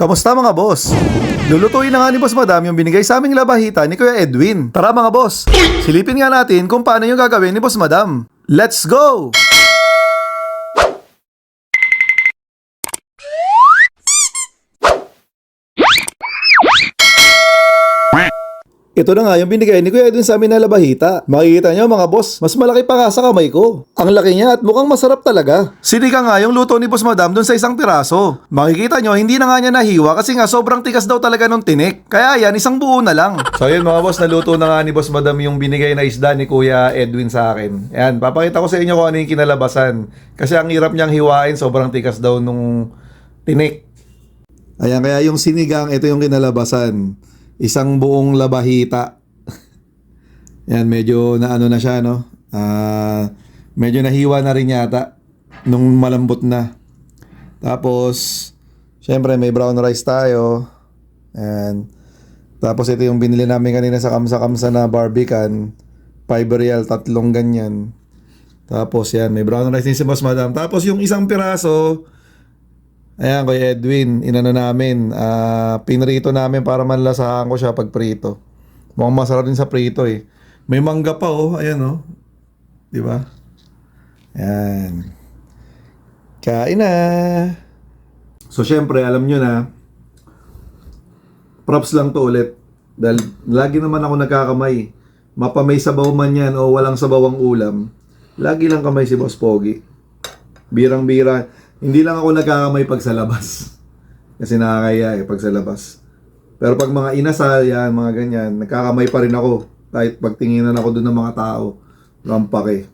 Kamusta mga boss? Lulutuin na nga ni Boss Madam yung binigay sa aming labahita ni Kuya Edwin. Tara mga boss, silipin nga natin kung paano yung gagawin ni Boss Madam. Let's go! Ito na nga yung binigay ni Kuya Edwin sa amin na labahita. Makikita nyo mga boss, mas malaki pa nga sa kamay ko. Ang laki niya at mukhang masarap talaga. Sinika nga yung luto ni Boss Madam dun sa isang piraso. Makikita nyo, hindi na nga niya nahiwa kasi nga sobrang tikas daw talaga nung tinik. Kaya yan, isang buo na lang. So yun mga boss, naluto na nga ni Boss Madam yung binigay na isda ni Kuya Edwin sa akin. Yan, papakita ko sa inyo kung ano yung kinalabasan. Kasi ang hirap niyang hiwain, sobrang tikas daw nung tinik. Ayan, kaya yung sinigang, ito yung kinalabasan. Isang buong labahita. Yan, medyo na ano na siya, no? Ah, medyo nahiwa na rin yata nung malambot na. Tapos, syempre may brown rice tayo. And, tapos ito yung binili namin kanina sa kamsa-kamsa na barbican. 5 real, tatlong ganyan. Tapos yan, may brown rice din si Boss Madam. Tapos yung isang piraso, Ayan, Kuya Edwin, inano namin, ah pinrito namin para manlasahan ko siya pag prito. Mukhang masarap din sa prito eh. May mangga pa oh, ayan oh. Di ba? Ayan. Kain na. So syempre, alam nyo na, props lang to ulit. Dahil lagi naman ako nagkakamay. Mapa may sabaw man yan o walang sabaw ang ulam. Lagi lang kamay si Boss Pogi. Birang-bira. Hindi lang ako nagkakamay pag sa labas. Kasi nakakaya eh pag sa labas. Pero pag mga inasal, yan, mga ganyan, nagkakamay pa rin ako. Kahit pagtinginan ako doon ng mga tao. Rampak eh.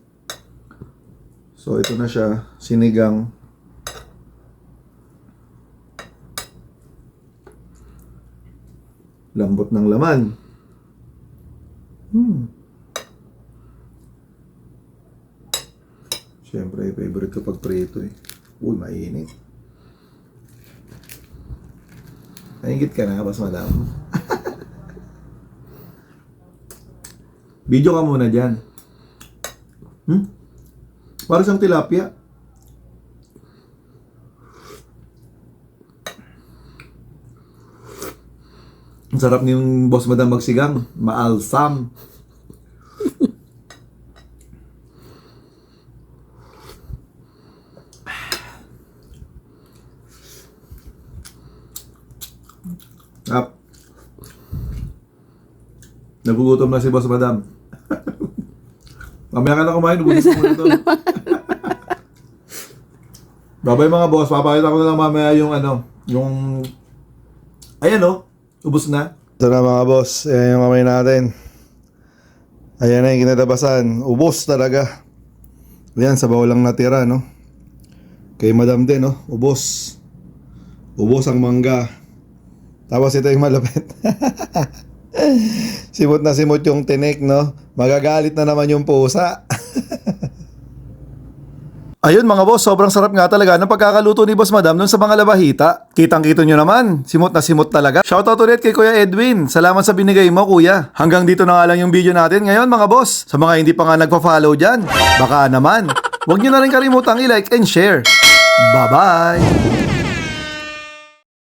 So ito na siya, sinigang. Lambot ng laman. Hmm. Siyempre, favorite ko pag prito eh. Uy, mainit. Naingit ka na, boss madam. Video ka muna dyan. Hmm? Para siyang tilapia. Ang sarap niyong boss madam magsigang. Maalsam. Up. Nagugutom na si Boss Madam. Mamaya ka na kumain, nagugutom mo na to. Babay mga boss, papakita ko na lang mamaya yung ano, yung... Ayan o, ubos na. Ito na mga boss, ayan yung kamay natin. Ayan na yung kinatabasan, ubos talaga. Ayan, sabaw lang natira, no? Kay Madam din, no? Ubos. Ubos ang mangga. Tapos ito yung malapit. simot na simot yung tinik, no? Magagalit na naman yung pusa. Ayun mga boss, sobrang sarap nga talaga ng pagkakaluto ni Boss Madam nun sa mga labahita. Kitang-kito nyo naman, simot na simot talaga. Shoutout ulit kay Kuya Edwin. Salamat sa binigay mo, Kuya. Hanggang dito na nga lang yung video natin ngayon mga boss. Sa mga hindi pa nga nagpa-follow dyan, baka naman. Huwag nyo na rin kalimutang i-like and share. Bye-bye!